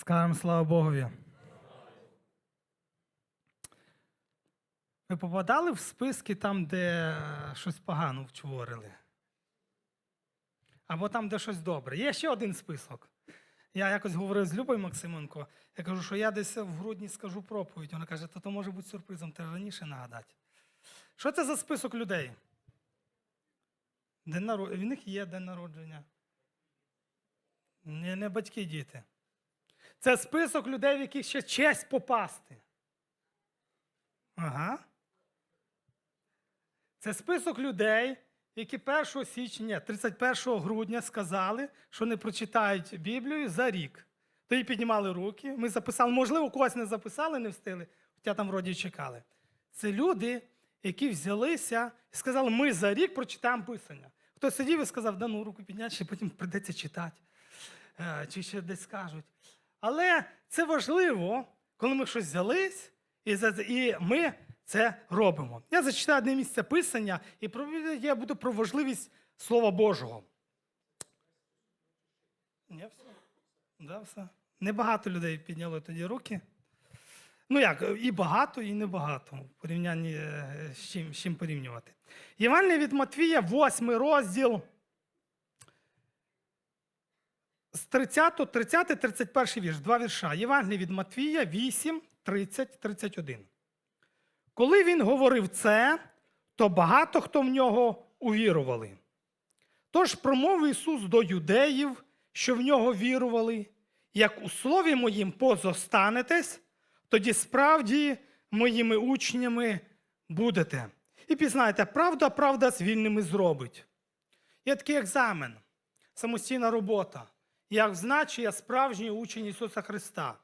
Скажемо слава Богові. Ви попадали в списки там, де е, щось погано вчворили? Або там, де щось добре. Є ще один список. Я якось говорив з Любою Максименко. Я кажу, що я десь в грудні скажу проповідь. Вона каже, то то може бути сюрпризом, треба раніше нагадати. Що це за список людей? День наро... В них є день народження. Не, не батьки, діти. Це список людей, в яких ще честь попасти. Ага. Це список людей, які 1 січня, 31 грудня сказали, що не прочитають Біблію за рік. Тоді піднімали руки. Ми записали, можливо, когось не записали, не встигли, хоча там вроді чекали. Це люди, які взялися і сказали, ми за рік прочитаємо Писання. Хтось сидів і сказав, да ну руку підняти, ще потім прийдеться читати. Е, Чи ще десь скажуть. Але це важливо, коли ми щось взялись, і, ми це робимо. Я зачитаю одне місце писання, і я буду про важливість Слова Божого. Ні, все. Да, все. Небагато людей підняли тоді руки. Ну як, і багато, і небагато в порівнянні е, з чим, з чим порівнювати. Євангеліє від Матвія, 8 розділ. З 30, 30, 31 вірш, два вірша. Євангеліє від Матвія 8, 30, 31. Коли він говорив це, то багато хто в нього увірували. Тож промовив Ісус до юдеїв, що в нього вірували, як у слові моїм позостанетесь, тоді справді моїми учнями будете. І пізнаєте, правда, правда з вільними зробить. Є такий екзамен, самостійна робота. Як значить, я справжній учень Ісуса Христа.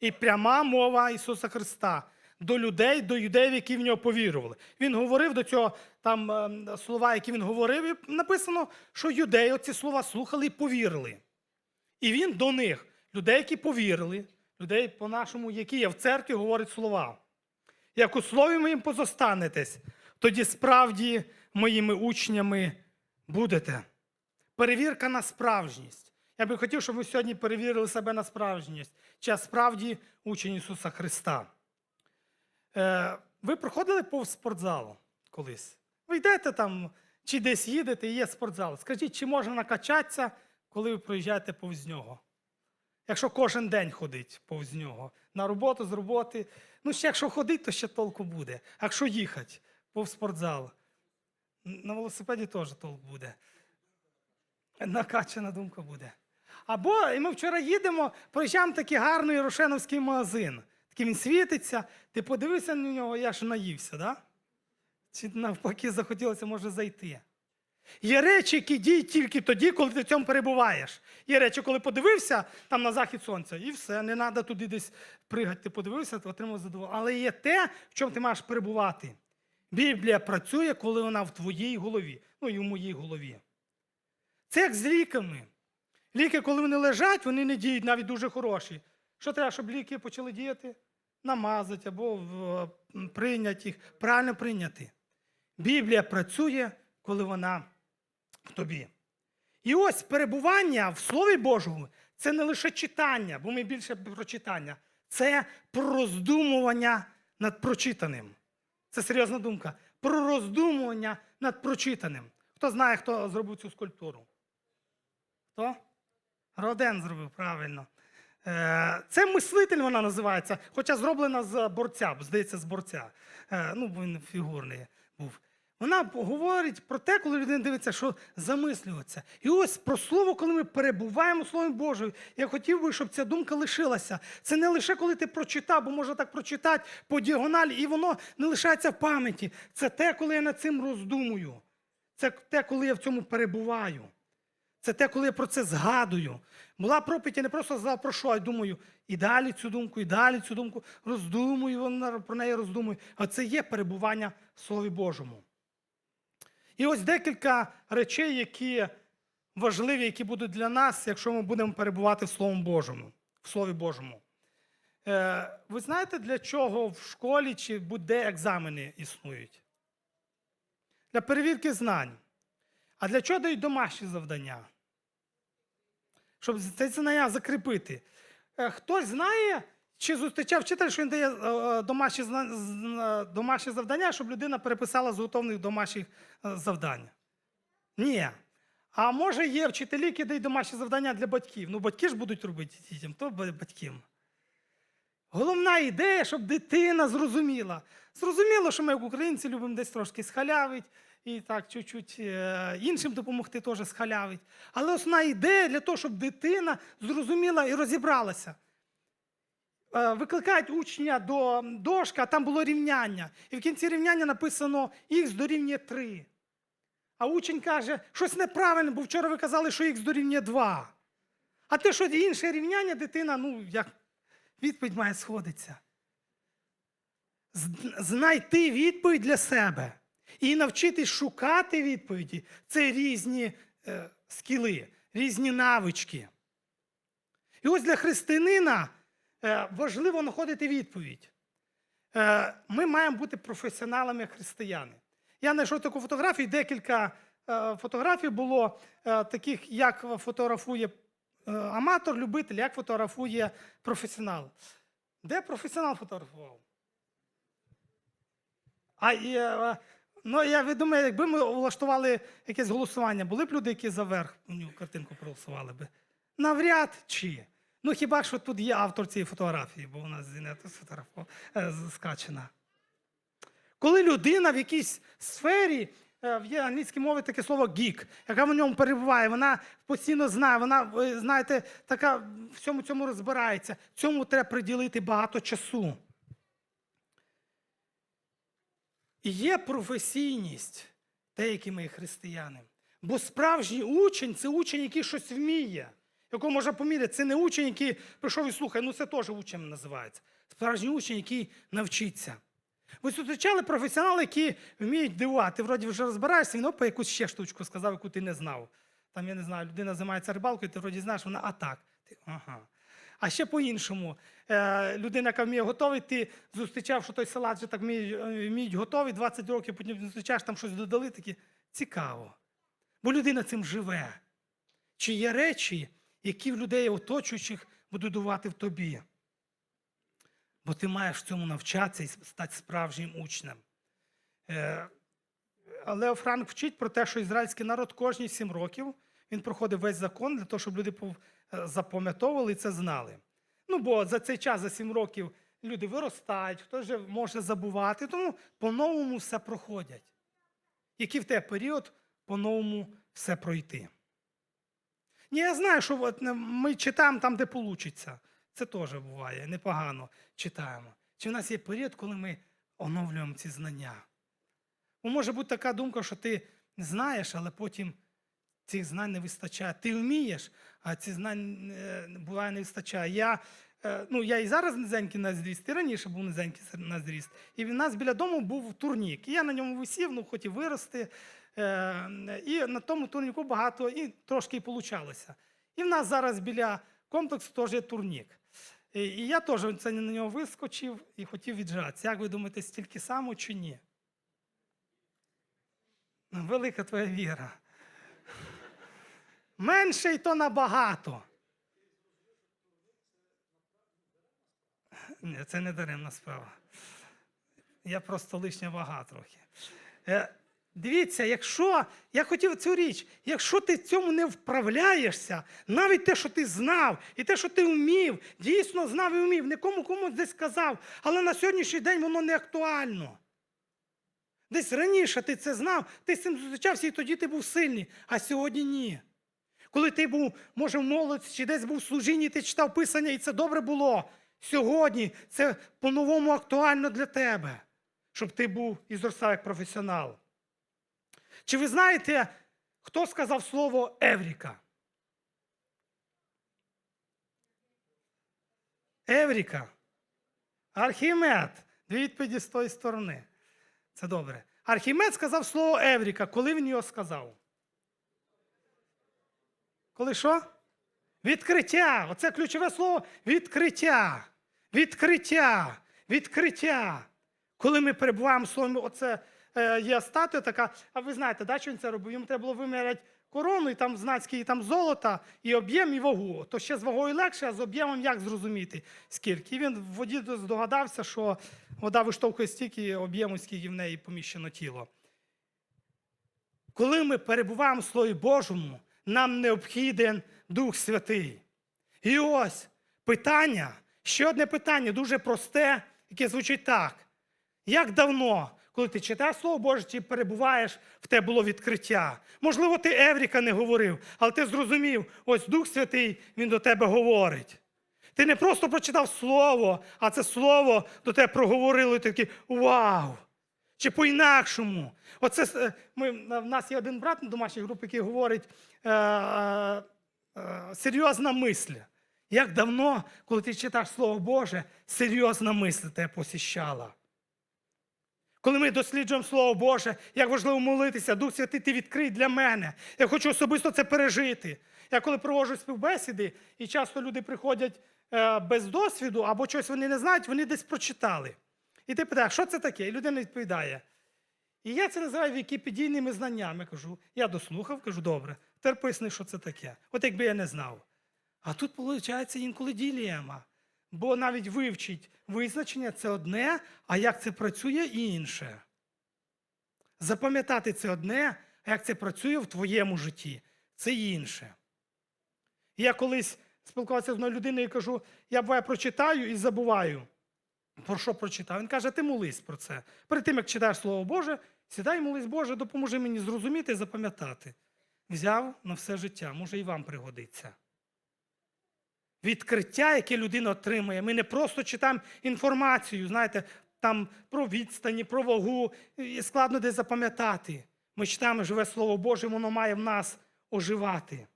І пряма мова Ісуса Христа до людей, до юдеїв, які в нього повірували. Він говорив до цього там ем, слова, які він говорив, і написано, що юдеї оці слова слухали і повірили. І він до них, людей, які повірили, людей по-нашому, які є в церкві, говорить слова. Як у слові моїм позостанетесь, тоді справді моїми учнями будете. Перевірка на справжність. Я би хотів, щоб ви сьогодні перевірили себе на справжність. Чи я справді учень Ісуса Христа. Е, ви проходили повз спортзал колись? Ви йдете там, чи десь їдете, і є спортзал. Скажіть, чи можна накачатися, коли ви проїжджаєте повз нього? Якщо кожен день ходить повз нього, на роботу з роботи. Ну, ще якщо ходить, то ще толку буде. А якщо їхати повз спортзал, на велосипеді теж толк буде. Накачана думка буде. Або і ми вчора їдемо, проїжджаємо такий гарний Рошеновський магазин. Такий він світиться, ти подивився на нього, я ж наївся, да? Чи навпаки захотілося може зайти. Є речі, які діють тільки тоді, коли ти в цьому перебуваєш. Є речі, коли подивився там на захід сонця, і все, не треба туди десь пригати. Ти подивився, ти отримав задоволення. Але є те, в чому ти маєш перебувати. Біблія працює, коли вона в твоїй голові, ну і в моїй голові. Це як з ліками. Ліки, коли вони лежать, вони не діють навіть дуже хороші. Що треба, щоб ліки почали діяти? Намазати або прийняти їх, правильно прийняти. Біблія працює, коли вона в тобі. І ось перебування в Слові Божому це не лише читання, бо ми більше про читання, це про роздумування над прочитаним. Це серйозна думка. Про роздумування над прочитаним. Хто знає, хто зробив цю скульптуру? Хто? Роден зробив правильно. Е, Це мислитель вона називається, хоча зроблена з борця, здається, з борця. Е, Ну, він фігурний був. Вона говорить про те, коли людина дивиться, що замислюється. І ось про слово, коли ми перебуваємо в Слові Божою, я хотів би, щоб ця думка лишилася. Це не лише коли ти прочитав, бо можна так прочитати по діагоналі, і воно не лишається в пам'яті. Це те, коли я над цим роздумую. Це те, коли я в цьому перебуваю. Це те, коли я про це згадую. Була проповідь, я не просто згадав про що, а й думаю, і далі цю думку, і далі цю думку, роздумую, вона- про неї роздумую. А це є перебування в Слові Божому. І ось декілька речей, які важливі, які будуть для нас, якщо ми будемо перебувати в Словом Божому, в Слові Божому. Е, ви знаєте, для чого в школі чи будь-де екзамени існують? Для перевірки знань. А для чого дають домашні завдання? Щоб це знання закріпити. Е, Хтось знає, чи зустрічав вчитель, що він дає е, е, домашні, домашні завдання, щоб людина переписала з готовних домашніх завдань? Ні. А може є вчителі, які дають домашні завдання для батьків. Ну, батьки ж будуть робити дітям, то ба- батькам. Головна ідея, щоб дитина зрозуміла. Зрозуміло, що ми, як українці, любимо десь трошки схалявить і так чуть-чуть е, іншим допомогти теж схалявить. Але основна ідея для того, щоб дитина зрозуміла і розібралася. Е, Викликають учня до дошки, а там було рівняння. І в кінці рівняння написано х дорівнює 3. А учень каже, щось неправильно, бо вчора ви казали, що х дорівнює 2. А те, що інше рівняння, дитина, ну, як відповідь має сходитися. Знайти відповідь для себе і навчитись шукати відповіді це різні е, скіли, різні навички. І ось для християнина е, важливо знаходити відповідь. Е, ми маємо бути професіоналами християни. Я знайшов таку фотографію, декілька е, фотографій було е, таких, як фотографує е, аматор, любитель, як фотографує професіонал. Де професіонал фотографував? А е, ну, я думаю, якби ми влаштували якесь голосування, були б люди, які за верхню картинку проголосували би? Навряд чи. Ну хіба що тут є автор цієї фотографії, бо вона е, скачена. Коли людина в якійсь сфері, в є англійській мові таке слово гік, яка в ньому перебуває, вона постійно знає, вона, ви знаєте, така в всьому цьому розбирається. Цьому треба приділити багато часу. І є професійність, те, які ми християни. Бо справжній учень це учень, який щось вміє, якого можна поміряти. Це не учень, який прийшов і слухає, ну це теж учень називається. Справжній учень, який навчиться. Ви зустрічали професіонали, які вміють дивувати. Вроді вже розбираєшся, він опа якусь ще штучку сказав, яку ти не знав. Там, я не знаю, людина займається рибалкою, ти вроді знаєш, вона а так. Ти, ага. А ще по-іншому. Е, людина, яка вміє готувати, ти зустрічав, що той салат вже так е, вміють готовий, 20 років, потім зустрічаєш, там щось додали, такі цікаво. Бо людина цим живе. Чи є речі, які в людей оточуючих будуть давати в тобі? Бо ти маєш в цьому навчатися і стати справжнім учнем. Е, Лео Франк вчить про те, що ізраїльський народ кожні сім років він проходив весь закон для того, щоб люди е, запам'ятовували і це знали. Ну, бо за цей час, за сім років, люди виростають, хтось вже може забувати, тому по-новому все проходять. Який в тебе період по-новому все пройти? Ні, я знаю, що от, ми читаємо там, де получиться. Це теж буває, непогано читаємо. Чи в нас є період, коли ми оновлюємо ці знання? Бо може бути така думка, що ти знаєш, але потім цих знань не вистачає. Ти вмієш, а цих знань е, буває не вистачає. Я, е, ну, я і зараз низенький на зріст, і раніше був низенький на зріст. І в нас біля дому був турнік. І я на ньому висів, ну, хотів вирости. Е, і на тому турніку багато, і трошки і получалося. І в нас зараз біля комплексу теж є турнік. І, я теж це на нього вискочив і хотів віджатися. Як ви думаєте, стільки само чи ні? Велика твоя віра. Менше й то набагато. Ні, це не даремна справа. Я просто лишня вага трохи. Е, дивіться, якщо я хотів цю річ, якщо ти цьому не вправляєшся, навіть те, що ти знав, і те, що ти вмів, дійсно знав і вмів, нікому комусь десь сказав, але на сьогоднішній день воно не актуально. Десь раніше ти це знав, ти з цим зустрічався, і тоді ти був сильний, а сьогодні ні. Коли ти був, може, в молодці, чи десь був в служінні, ти читав писання, і це добре було. Сьогодні це по-новому актуально для тебе, щоб ти був і зростав як професіонал. Чи ви знаєте, хто сказав слово Евріка? Евріка. Архімед. Дві відповіді з тої сторони. Це добре. Архімед сказав слово Евріка. Коли він його сказав? Коли що? Відкриття. Оце ключове слово відкриття. Відкриття. Відкриття. Коли ми перебуваємо в слові, оце є статуя така, а ви знаєте, да, що він це робив? Йому треба було виміряти корону, і там знати, скільки там золота, і об'єм, і вагу. То ще з вагою легше, а з об'ємом як зрозуміти, скільки. І він в воді здогадався, що вода виштовхує стільки об'єму, скільки в неї поміщено тіло. Коли ми перебуваємо в Слові Божому, нам необхіден Дух Святий. І ось питання, ще одне питання, дуже просте, яке звучить так. Як давно, коли ти читаєш Слово Боже, чи перебуваєш, в тебе було відкриття? Можливо, ти Евріка не говорив, але ти зрозумів, ось Дух Святий, Він до тебе говорить. Ти не просто прочитав слово, а це слово до тебе проговорило, і ти такий вау! Чи по-інакшому. Оце е, ми, в нас є один брат на домашній групі, який говорить е, е, е, серйозна мисль. Як давно, коли ти читаєш Слово Боже, серйозна мисль тебе посіщала. Коли ми досліджуємо Слово Боже, як важливо молитися, Дух Святий, ти відкрий для мене. Я хочу особисто це пережити. Я коли проводжу співбесіди, і часто люди приходять е, без досвіду або щось вони не знають, вони десь прочитали. І ти питаєш, що це таке? І людина відповідає. І я це називаю вікіпедійними знаннями. Кажу, я дослухав, кажу, добре, тепер поясни, що це таке. От якби я не знав. А тут, виходить, інколи ділема. Бо навіть вивчить визначення це одне, а як це працює інше. Запам'ятати це одне, а як це працює в твоєму житті, це інше. Я колись спілкувався з одною людиною і кажу, я буває прочитаю і забуваю. Про що прочитав? Він каже, ти молись про це. Перед тим, як читаєш Слово Боже, сідай, молись Боже, допоможи мені зрозуміти і запам'ятати. Взяв на все життя, може і вам пригодиться. Відкриття, яке людина отримує. Ми не просто читаємо інформацію, знаєте, там про відстані, про вагу, і складно десь запам'ятати. Ми читаємо живе Слово Боже, воно має в нас оживати.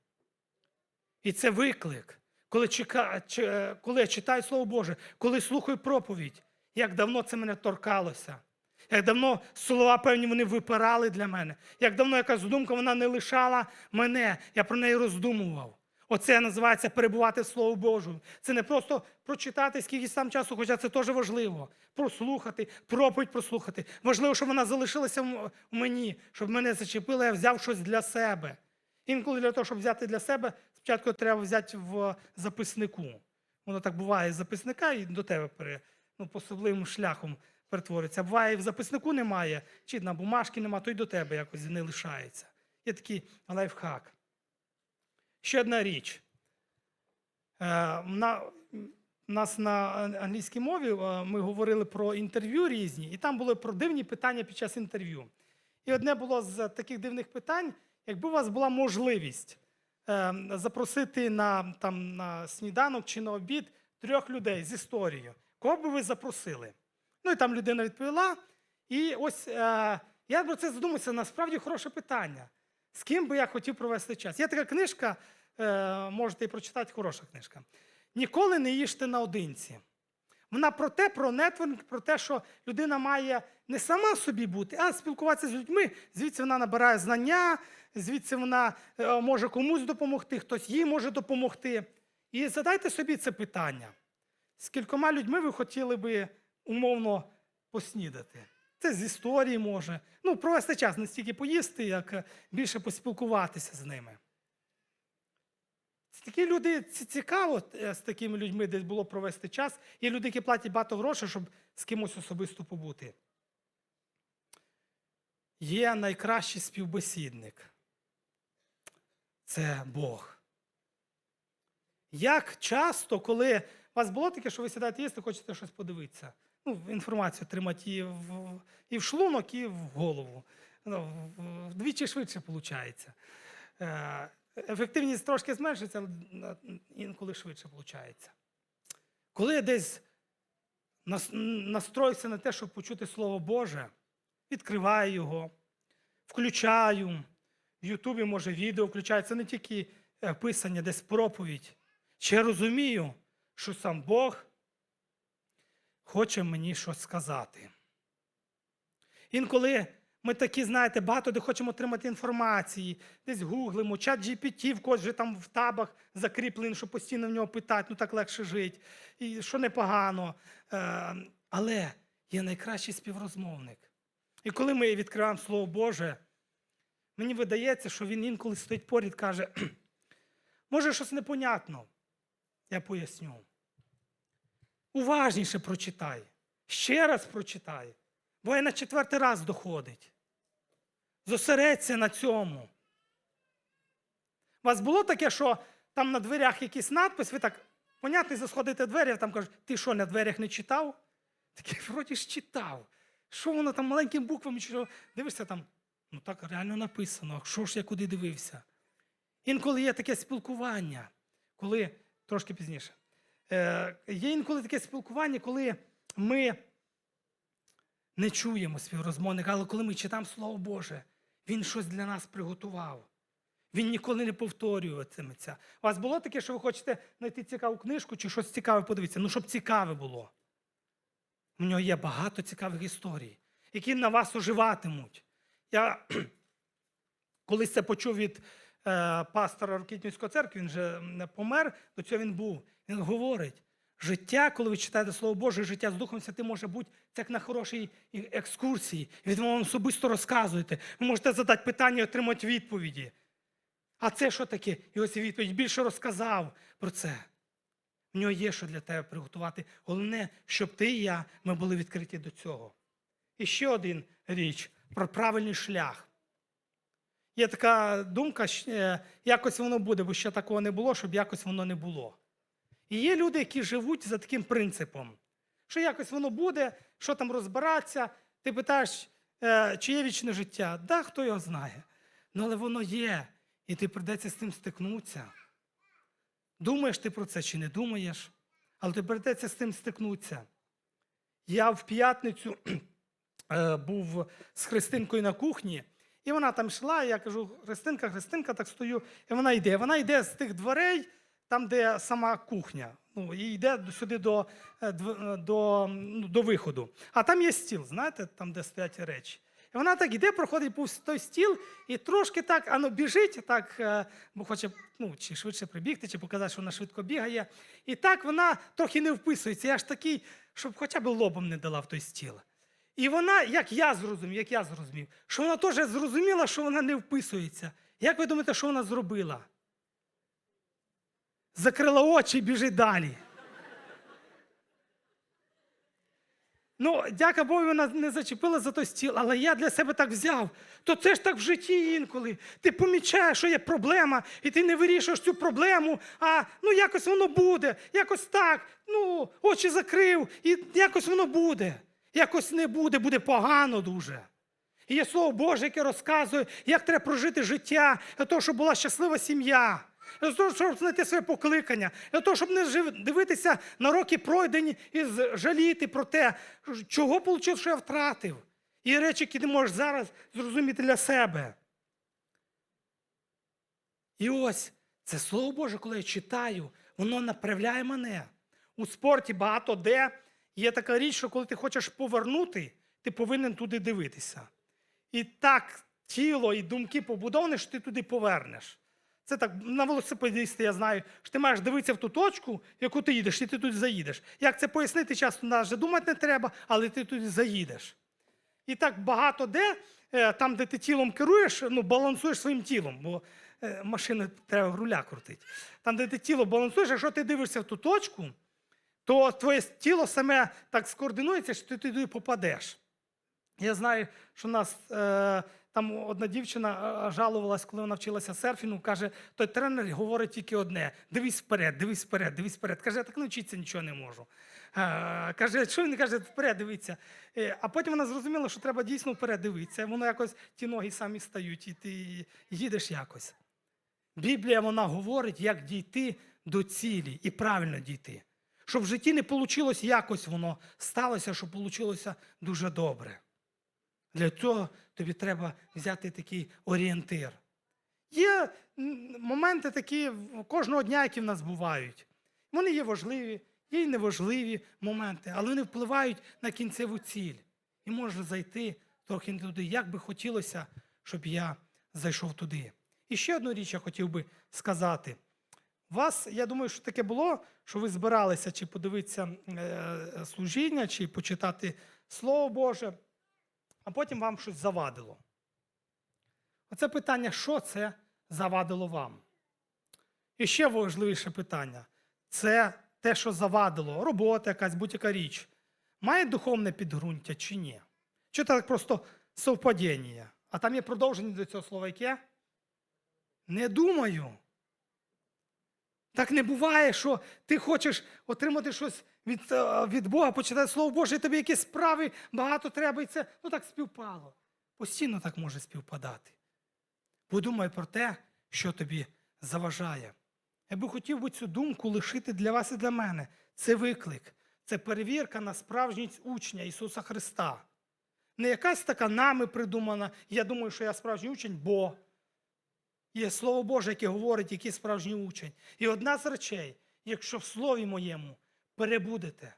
І це виклик. Коли, чека, чи- коли я читаю Слово Боже, коли слухаю проповідь, як давно це мене торкалося, як давно слова певні вони випирали для мене, як давно якась думка вона не лишала мене, я про неї роздумував. Оце називається перебувати в Слово Божому. Це не просто прочитати скільки там часу, хоча це теж важливо. Прослухати, проповідь прослухати. Важливо, щоб вона залишилася в мені, щоб мене зачепило, я взяв щось для себе. Інколи для того, щоб взяти для себе, спочатку треба взяти в записнику. Воно так буває з записника і до тебе пере, ну, пособливим шляхом перетвориться. Буває, і в записнику немає, чи на бумажки немає, то й до тебе якось не лишається. Є такий лайфхак. Ще одна річ. Е, на, нас на англійській мові е, ми говорили про інтерв'ю різні, і там були про дивні питання під час інтерв'ю. І одне було з таких дивних питань, якби у вас була можливість е, запросити на, там, на сніданок чи на обід трьох людей з історією, кого би ви запросили? Ну і там людина відповіла. І ось я про це задумався, насправді хороше питання. З ким би я хотів провести час? Є така книжка, е, можете і прочитати, хороша книжка. Ніколи не їжте наодинці. Вона про те, про нетворк, про те, що людина має не сама собі бути, а спілкуватися з людьми. Звідси вона набирає знання, звідси вона е, може комусь допомогти, хтось їй може допомогти. І задайте собі це питання: з кількома людьми ви хотіли би умовно поснідати? Це з історії може. Ну, провести час не стільки поїсти, як е, більше поспілкуватися з ними. Такі люди ці- цікаво е, з такими людьми десь було провести час. Є люди, які платять багато грошей, щоб з кимось особисто побути. Є найкращий співбесідник. Це Бог. Як часто, коли у вас було таке, що ви сідаєте їсти, хочете щось подивитися, ну, інформацію отримати і в, і в шлунок, і в голову. Ну, вдвічі швидше виходить. Ефективність трошки зменшиться, але інколи швидше виходить. Коли я десь нас- настроюся на те, щоб почути Слово Боже, відкриваю його, включаю. В Ютубі, може, відео включається не тільки е, писання, десь проповідь. Чи я розумію, що сам Бог хоче мені щось сказати. Інколи ми такі, знаєте, багато де хочемо отримати інформації, десь гуглимо, чат GPT, в когось вже там в табах закріплений, що постійно в нього питати, ну так легше жити, і що непогано. Е, але є найкращий співрозмовник. І коли ми відкриваємо Слово Боже, мені видається, що він інколи стоїть поряд, каже, може, щось непонятно. Я поясню. Уважніше прочитай. Ще раз прочитай. Бо я на четвертий раз доходить. Зосередься на цьому. У вас було таке, що там на дверях якийсь надпис, ви так, понятно, засходите двері, а там кажуть, ти що, на дверях не читав? Такий, вроді ж читав. Що воно там маленькими буквами? Дивишся там, ну так реально написано, що ж я куди дивився? Інколи є таке спілкування, коли, трошки пізніше, є інколи таке спілкування, коли ми не чуємо співрозмовника, але коли ми читаємо Слово Боже, Він щось для нас приготував. Він ніколи не повторюватиметься. У вас було таке, що ви хочете знайти цікаву книжку чи щось цікаве подивитися? Ну, щоб цікаве було. У нього є багато цікавих історій, які на вас оживатимуть. Я колись це почув від е, пастора Рокітнівської церкви, він вже не помер, до цього він був. Він говорить: життя, коли ви читаєте Слово Боже, життя з Духом Святим може бути як на хорошій екскурсії. Він вам особисто розказуєте. Ви можете задати питання і отримати відповіді. А це що таке? І ось відповідь більше розказав про це. В нього є що для тебе приготувати. Головне, щоб ти і я ми були відкриті до цього. І ще один річ про правильний шлях. Є така думка, е, якось воно буде, бо ще такого не було, щоб якось воно не було. І є люди, які живуть за таким принципом, що якось воно буде, що там розбиратися. Ти питаєш, е, чи є вічне життя? Да, хто його знає. Ну, але воно є, і ти прийдеться з тим стикнутися. Думаєш ти про це чи не думаєш, але тобі прийдеться з тим стикнутися. Я в п'ятницю е, був з Христинкою на кухні, і вона там йшла, і я кажу, Христинка, Христинка, так стою, і вона йде. Вона йде з тих дверей, там, де сама кухня. Ну, і йде сюди до, е, е, до, ну, до виходу. А там є стіл, знаєте, там, де стоять речі. І вона так іде, проходить повз той стіл, і трошки так ано біжить, так, е, бо хоче ну, чи швидше прибігти, чи показати, що вона швидко бігає. І так вона трохи не вписується. Я ж такий, щоб хоча б лобом не дала в той стіл. І вона, як я зрозумів, як я зрозумів, що вона теж зрозуміла, що вона не вписується. Як ви думаєте, що вона зробила? Закрила очі і біжить далі. Ну, дяка Богу, вона не зачепила за той стіл, але я для себе так взяв. То це ж так в житті інколи. Ти помічаєш, що є проблема, і ти не вирішуєш цю проблему, а ну якось воно буде, якось так, ну, очі закрив, і якось воно буде. Якось не буде, буде погано дуже. І є слово Боже, яке розказує, як треба прожити життя для того, щоб була щаслива сім'я, щоб знайти своє покликання, для того, щоб не дивитися на роки пройдені і жаліти про те, чого вийшло, що я втратив. І речі, які ти можеш зараз зрозуміти для себе. І ось це слово Боже, коли я читаю, воно направляє мене. У спорті багато де є така річ, що коли ти хочеш повернути, ти повинен туди дивитися. І так тіло і думки побудовані, що ти туди повернеш. Це так, на велосипедисти я знаю, що ти маєш дивитися в ту точку, яку ти їдеш, і ти туди заїдеш. Як це пояснити, часто навіть думати не треба, але ти туди заїдеш. І так багато де, е, там, де ти тілом керуєш, ну, балансуєш своїм тілом, бо е, машини треба руля крутити. Там, де ти тіло балансуєш, якщо ти дивишся в ту точку, то твоє тіло саме так скоординується, що ти туди попадеш. Я знаю, що у нас е, там одна дівчина е, жалувалась, коли вона вчилася серфінгу, каже, той тренер говорить тільки одне: дивись вперед, дивись вперед, дивись вперед. Каже, я так навчитися нічого не можу. Е, каже, що він каже, вперед дивиться. Е, а потім вона зрозуміла, що треба дійсно вперед дивитися. Воно якось ті ноги самі стають, і ти їдеш якось. Біблія вона говорить, як дійти до цілі і правильно дійти. Щоб в житті не вийшло якось воно сталося, щоб вийшло дуже добре. Для цього тобі треба взяти такий орієнтир. Є моменти такі кожного дня, які в нас бувають. Вони є важливі, є й неважливі моменти, але вони впливають на кінцеву ціль. І може зайти трохи не туди, як би хотілося, щоб я зайшов туди. І ще одну річ я хотів би сказати. Вас, я думаю, що таке було, що ви збиралися чи подивитися е, служіння, чи почитати Слово Боже, а потім вам щось завадило. Оце питання, що це завадило вам? І ще важливіше питання це те, що завадило, робота якась, будь-яка річ. Має духовне підґрунтя чи ні? Чи це так просто совпадіння? А там є продовження до цього слова яке? Не думаю. Так не буває, що ти хочеш отримати щось від, е, від Бога, почитати Слово Боже, і тобі якісь справи багато треба, і це ну так співпало. Постійно так може співпадати. Подумай про те, що тобі заважає. Я би хотів би цю думку лишити для вас і для мене. Це виклик, це перевірка на справжність учня Ісуса Христа. Не якась така нами придумана, я думаю, що я справжній учень, бо є Слово Боже, яке говорить, який справжній учень. І одна з речей, якщо в слові моєму перебудете,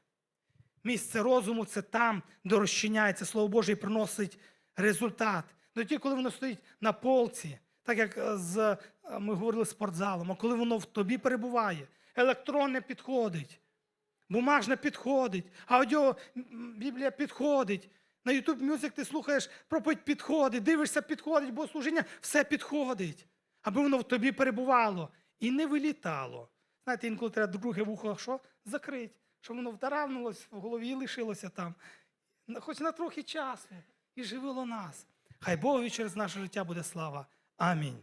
місце розуму це там, де розчиняється Слово Боже і приносить результат. До тоді, коли воно стоїть на полці, так як е, з, е, ми говорили з спортзалом, а коли воно в тобі перебуває, електронне підходить, бумажне підходить, аудіо Біблія підходить. На YouTube Music ти слухаєш проповідь підходить, дивишся, підходить, бо служіння все підходить, аби воно в тобі перебувало і не вилітало. Знаєте, інколи треба друге вухо що? закрити, щоб воно втаравнулося, в голові лишилося там. Хоч на трохи часу і живило нас. Хай Богові через наше життя буде слава. Амінь.